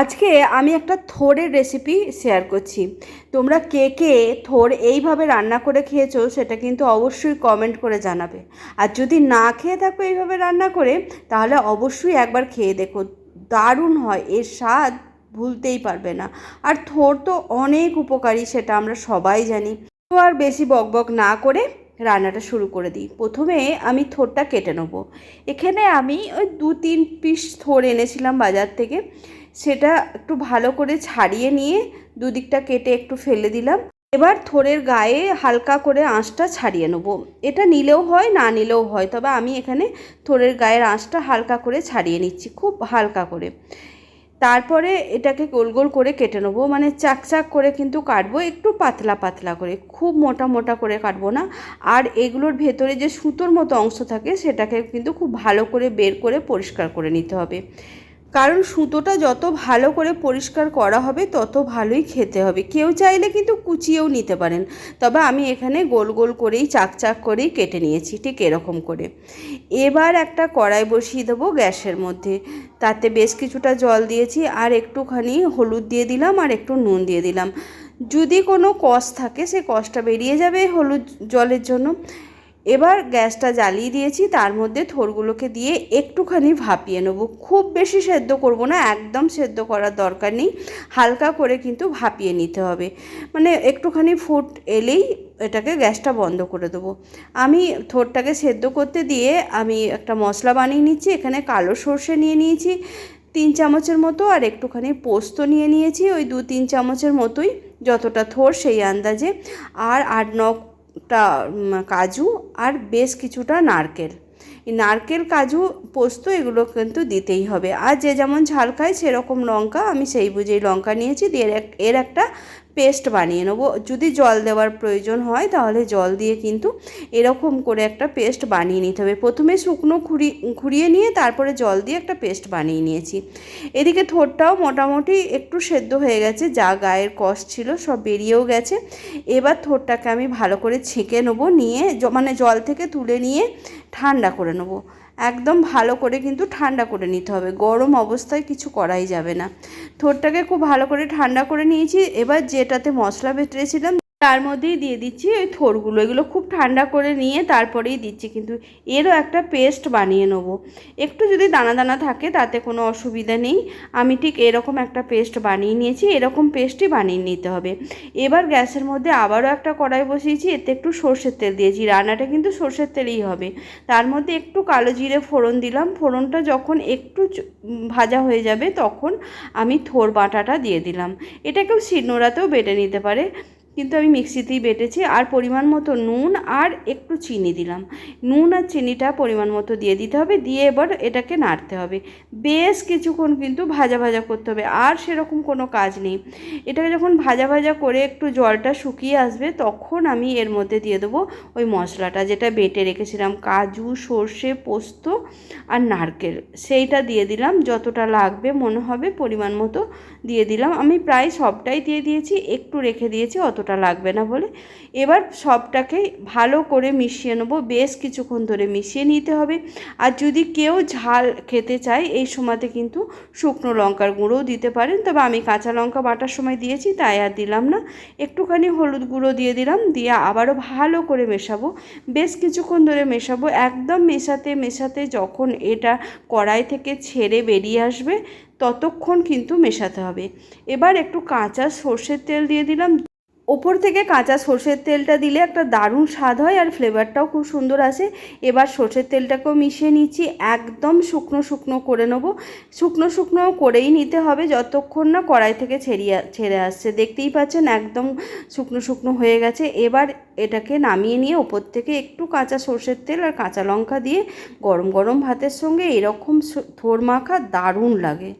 আজকে আমি একটা থোড়ের রেসিপি শেয়ার করছি। তোমরা কে কে থোড় এইভাবে রান্না করে খেয়েছো সেটা কিন্তু অবশ্যই কমেন্ট করে জানাবে। আর যদি না খেয়ে থাকো এইভাবে রান্না করে, তাহলে অবশ্যই একবার খেয়ে দেখো। দারুণ হয়, এর স্বাদ ভুলতেই পারবে না। আর থোড় তো অনেক উপকারী, সেটা আমরা সবাই জানি। তো আর বেশি বকবক না করে রান্নাটা শুরু করে দিই। প্রথমে আমি থোরটা কেটে নেব। এখানে আমি ওই দু তিন পিস থোর এনেছিলাম বাজার থেকে। সেটা একটু ভালো করে ছাড়িয়ে নিয়ে দুদিকটা কেটে একটু ফেলে দিলাম। এবার থোড়ের গায়ে হালকা করে আঁশটা ছাড়িয়ে নেব। এটা নিলেও হয়, না নিলেও হয়, তবে আমি এখানে থোড়ের গায়ের আঁশটা হালকা করে ছাড়িয়ে নিচ্ছি, খুব হালকা করে। তারপরে এটাকে গোল গোল করে কেটে নেব মানে চাক চাক করে কিন্তু কাটবো, একটু পাতলা পাতলা করে, খুব মোটা মোটা করে কাটবো না। আর এগুলোর ভেতরে যে সুতোর মতো অংশ থাকে, সেটাকে কিন্তু খুব ভালো করে বের করে পরিষ্কার করে নিতে হবে। কারণ সুতোটা যত ভালো করে পরিষ্কার করা হবে, তত ভালোই খেতে হবে। কেউ চাইলে কিন্তু কুচিয়েও নিতে পারেন। তবে আমি এখানে গোল গোল করেই, চাক চাক করেই কেটে নিয়েছি, ঠিক এরকম করে। এবার একটা কড়াই বসিয়ে দেবো গ্যাসের মধ্যে। তাতে বেশ কিছুটা জল দিয়েছি, আর একটুখানি হলুদ দিয়ে দিলাম, আর একটু নুন দিয়ে দিলাম। যদি কোনো কষ থাকে, সে কষটা বেরিয়ে যাবে হলুদ জলের জন্য। এবার গ্যাসটা জ্বালিয়ে দিয়েছি, তার মধ্যে থোরগুলোকে দিয়ে একটুখানি ভাপিয়ে নেব। খুব বেশি সেদ্ধ করব না, একদম সেদ্ধ করার দরকার নেই, হালকা করে কিন্তু ভাপিয়ে নিতে হবে। মানে একটুখানি ফুট এলেই এটাকে গ্যাসটা বন্ধ করে দেবো। আমি থোরটাকে সেদ্ধ করতে দিয়ে আমি একটা মশলা বানিয়ে নিচ্ছি, এখানে কালো সর্ষে নিয়ে নিয়েছি তিন চামচের মতো, আর একটুখানি পোস্ত নিয়ে নিয়েছি, ওই দু তিন চামচের মতোই, যতটা থোর সেই আন্দাজে। আর আট ন টা কাজু আর বেশ কিছুটা নারকেল। নারকেল, কাজু, পোস্ত এগুলো কিন্তু দিতেই হবে। আর যে যেমন ঝাল খায় সেরকম লঙ্কা, আমি সেই বুঝেই লঙ্কা নিয়েছি। দিয়ে এর একটা পেস্ট বানিয়ে নেব। যদি জল দেওয়ার প্রয়োজন হয়, তাহলে জল দিয়ে কিন্তু এরকম করে একটা পেস্ট বানিয়ে নিতে হবে। প্রথমে শুকনো খুঁড়ি, খুঁড়িয়ে নিয়ে তারপরে জল দিয়ে একটা পেস্ট বানিয়ে নিয়েছি। এদিকে থোরটাও মোটামুটি একটু সেদ্ধ হয়ে গেছে, যা গায়ের কষ ছিল, সব বেরিয়েও গেছে। এবার থোরটাকে আমি ভালো করে ছেঁকে নেব, নিয়ে মানে জল থেকে তুলে নিয়ে ঠান্ডা করে নেব। একদম ভালো করে কিন্তু ঠান্ডা করে নিতে হবে। গরম অবস্থায় কিছু করাই যাবে না। থোরটাকে খুব ভালো করে ঠান্ডা করে নিয়েছি। এবার যেটাতে মশলা বেটেছিলাম তার মধ্যেই দিয়ে দিচ্ছি ওই থোরগুলো। এগুলো খুব ঠান্ডা করে নিয়ে তারপরেই দিচ্ছি, কিন্তু এরও একটা পেস্ট বানিয়ে নেব। একটু যদি দানা দানা থাকে তাতে কোনো অসুবিধা নেই। আমি ঠিক এরকম একটা পেস্ট বানিয়ে নিয়েছি, এরকম পেস্টই বানিয়ে নিতে হবে। এবার গ্যাসের মধ্যে আবারও একটা কড়াই বসিয়েছি, এতে একটু সর্ষের তেল দিয়েছি। রান্নাটা কিন্তু সর্ষের তেলেই হবে। তার মধ্যে একটু কালো জিরে ফোড়ন দিলাম। ফোড়নটা যখন একটু ভাজা হয়ে যাবে তখন আমি থোর বাটাটা দিয়ে দিলাম। এটাকেও শিলনোড়াতেও বেটে নিতে পারে। কিন্তু আমি মিক্সিতেই বেটেছি, আর পরিমাণ মতো নুন আর একটু চিনি দিলাম। নুন আর চিনিটা পরিমাণ মতো দিয়ে দিতে হবে, দিয়ে এবার এটাকে নাড়তে হবে। বেশ কিছুক্ষণ কিন্তু ভাজা ভাজা করতে হবে, আর সেরকম কোনো কাজ নেই। এটাকে যখন ভাজা ভাজা করে একটু জলটা শুকিয়ে আসবে, তখন আমি এর মধ্যে দিয়ে দেবো ওই মশলাটা, যেটা বেটে রেখেছিলাম, কাজু, সর্ষে, পোস্ত আর নারকেল। সেইটা দিয়ে দিলাম, যতটা লাগবে মনে হবে পরিমাণ মতো দিয়ে দিলাম। আমি প্রায় সবটাই দিয়ে দিয়েছি, একটু রেখে দিয়েছি অত অতটা লাগবে না বলে। এবার সবটাকে ভালো করে মিশিয়ে নেব, বেশ কিছুক্ষণ ধরে মিশিয়ে নিতে হবে। আর যদি কেউ ঝাল খেতে চায়, এই সময়তে কিন্তু শুকনো লঙ্কার গুঁড়োও দিতে পারেন। তবে আমি কাঁচা লঙ্কা বাটার সময় দিয়েছি, তাই আর দিলাম না। একটুখানি হলুদ গুঁড়ো দিয়ে দিলাম, দিয়ে আবারও ভালো করে মেশাবো। বেশ কিছুক্ষণ ধরে মেশাবো, একদম মেশাতে মেশাতে যখন এটা কড়াই থেকে ছেড়ে বেরিয়ে আসবে, ততক্ষণ কিন্তু মেশাতে হবে। এবার একটু কাঁচা সর্ষের তেল দিয়ে দিলাম। ওপর থেকে কাঁচা সর্ষের তেলটা দিলে একটা দারুণ স্বাদ হয় আর ফ্লেভারটাও খুব সুন্দর আসে। এবার সর্ষের তেলটাকেও মিশিয়ে নিচ্ছি, একদম শুকনো শুকনো করে নেব। শুকনো শুকনো করেই নিতে হবে যতক্ষণ না কড়াই থেকে ছেড়িয়ে ছেড়ে আসছে। দেখতেই পাচ্ছেন একদম শুকনো শুকনো হয়ে গেছে। এবার এটাকে নামিয়ে নিয়ে ওপর থেকে একটু কাঁচা সর্ষের তেল আর কাঁচা লঙ্কা দিয়ে গরম গরম ভাতের সঙ্গে এরকম থোর মাখা দারুণ লাগে।